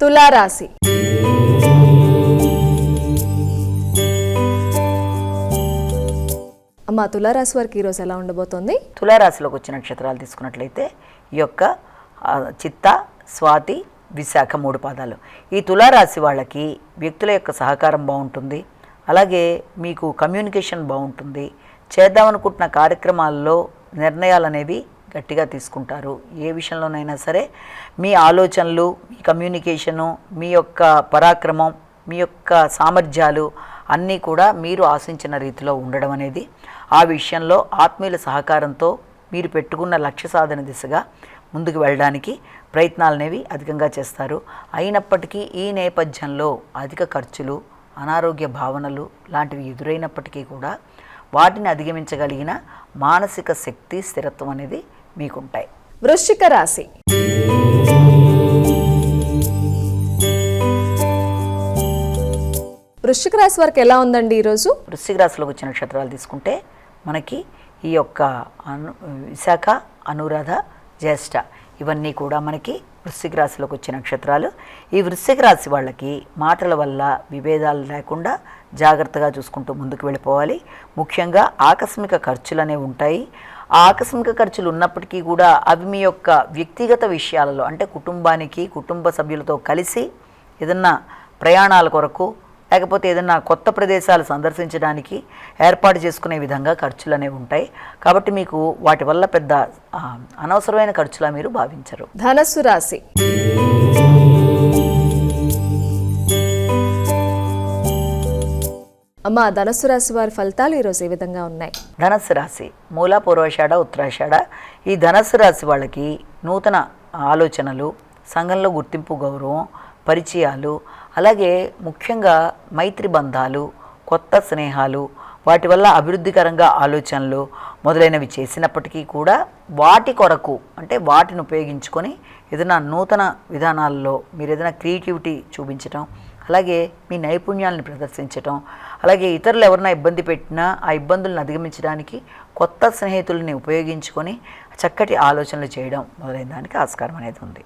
తులారాశి. అమ్మ తులారాశి వారికి ఈరోజు ఎలా ఉండబోతోంది? తులారాశిలోకి వచ్చిన నక్షత్రాలు తీసుకున్నట్లయితే ఈ యొక్క ఆ, చిత్త స్వాతి విశాఖ మూడు పాదాలు. ఈ తులారాశి వాళ్ళకి వ్యక్తుల యొక్క సహకారం బాగుంటుంది. అలాగే మీకు కమ్యూనికేషన్ బాగుంటుంది. చేద్దామనుకుంటున్న కార్యక్రమాల్లో నిర్ణయాలు అనేవి గట్టిగా తీసుకుంటారు. ఏ విషయంలోనైనా సరే మీ ఆలోచనలు మీ కమ్యూనికేషను మీ యొక్క పరాక్రమం మీ యొక్క సామర్థ్యాలు అన్నీ కూడా మీరు ఆశించిన రీతిలో ఉండడం అనేది ఆ విషయంలో ఆత్మీయుల సహకారంతో మీరు పెట్టుకున్న లక్ష్య సాధన దిశగా ముందుకు వెళ్ళడానికి ప్రయత్నాలు అనేవి అధికంగా చేస్తారు. అయినప్పటికీ ఈ నేపథ్యంలో అధిక ఖర్చులు అనారోగ్య భావనలు లాంటివి ఎదురైనప్పటికీ కూడా వాటిని అధిగమించగలిగిన మానసిక శక్తి స్థిరత్వం అనేది మీకుంటాయి. వృశ్చిక రాశి. వృశ్చిక రాశి వరకు ఎలా ఉందండి ఈరోజు? వృశ్చిక రాశిలోకి వచ్చిన నక్షత్రాలు తీసుకుంటే మనకి ఈ యొక్క అను విశాఖ అనురాధ జ్యేష్ఠ ఇవన్నీ కూడా మనకి వృశ్చిక రాశిలోకి వచ్చిన నక్షత్రాలు. ఈ వృశ్చిక రాశి వాళ్ళకి మాటల వల్ల విభేదాలు లేకుండా జాగ్రత్తగా చూసుకుంటూ ముందుకు వెళ్ళిపోవాలి. ముఖ్యంగా ఆకస్మిక ఖర్చులు అనేవి ఉంటాయి. ఆకస్మిక ఖర్చులు ఉన్నప్పటికీ కూడా అవి మీ యొక్క వ్యక్తిగత విషయాలలో అంటే కుటుంబానికి కుటుంబ సభ్యులతో కలిసి ఏదన్నా ప్రయాణాల కొరకు లేకపోతే ఏదైనా కొత్త ప్రదేశాలు సందర్శించడానికి ఏర్పాటు చేసుకునే విధంగా ఖర్చులు అనేవి ఉంటాయి. కాబట్టి మీకు వాటి వల్ల పెద్ద అనవసరమైన ఖర్చులా మీరు భావించరు. ధనస్సు రాశి. అమ్మ ధనస్సు రాశి వారి ఫలితాలు ఈరోజు ఏ విధంగా ఉన్నాయి? ధనస్సు రాశి మూల పూర్వాషాఢ ఉత్తరాషాఢ. ఈ ధనస్సు రాశి వాళ్ళకి నూతన ఆలోచనలు సంఘంలో గుర్తింపు గౌరవం పరిచయాలు అలాగే ముఖ్యంగా మైత్రి బంధాలు కొత్త స్నేహాలు వాటి వల్ల అభివృద్ధికరంగా ఆలోచనలు మొదలైనవి చేసినప్పటికీ కూడా వాటి కొరకు అంటే వాటిని ఉపయోగించుకొని ఏదైనా నూతన విధానాల్లో మీరు ఏదైనా క్రియేటివిటీ చూపించటం అలాగే మీ నైపుణ్యాలను ప్రదర్శించటం అలాగే ఇతరులు ఎవరైనా ఇబ్బంది పెట్టినా ఆ ఇబ్బందులను అధిగమించడానికి కొత్త స్నేహితుల్ని ఉపయోగించుకొని చక్కటి ఆలోచనలు చేయడం మొదలైన దానికి ఆస్కారం అనేది ఉంది.